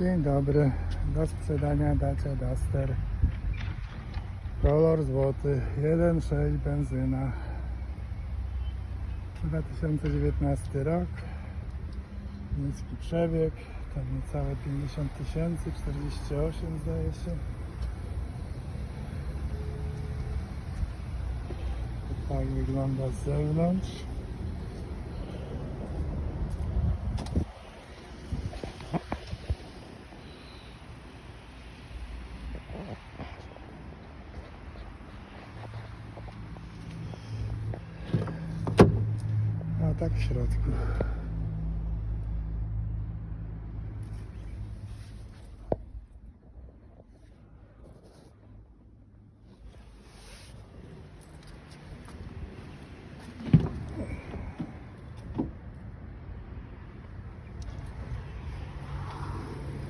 Dzień dobry. Do sprzedania Dacia Duster. Kolor złoty. 1.6 benzyna. 2019 rok. Niski przebieg. Tam niecałe 50 tysięcy. 48 zdaje się. Tak wygląda z zewnątrz. Tak w środku.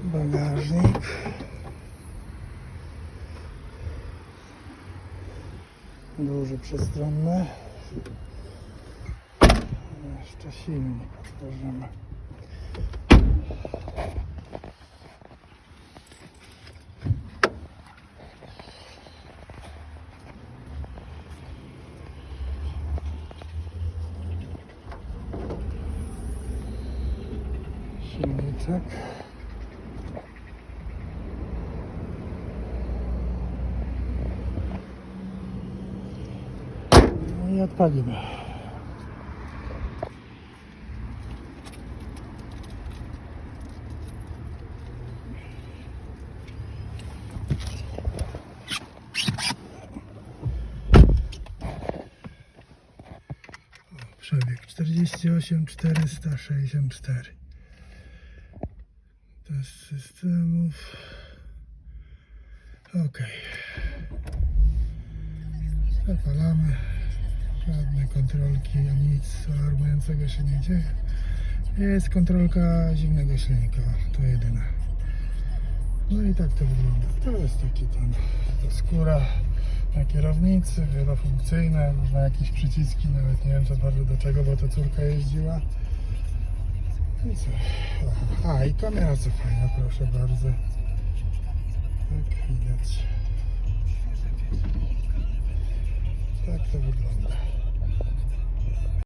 Bagażnik. Duży, przestronny. Jeszcze silnik otworzymy. Silniczek. No i odpalimy. Przebieg 48 464. Test systemów. Ok. Zapalamy. Żadne kontrolki, nic alarmującego się nie dzieje. Jest kontrolka zimnego silnika. To jedyne. No i tak to wygląda. To jest taki tam to skóra na kierownicy, wielofunkcyjne, różne jakieś przyciski, nawet nie wiem za bardzo do czego, bo to córka jeździła. I co? A i kamera co fajna, proszę bardzo. Tak widać. Tak to wygląda.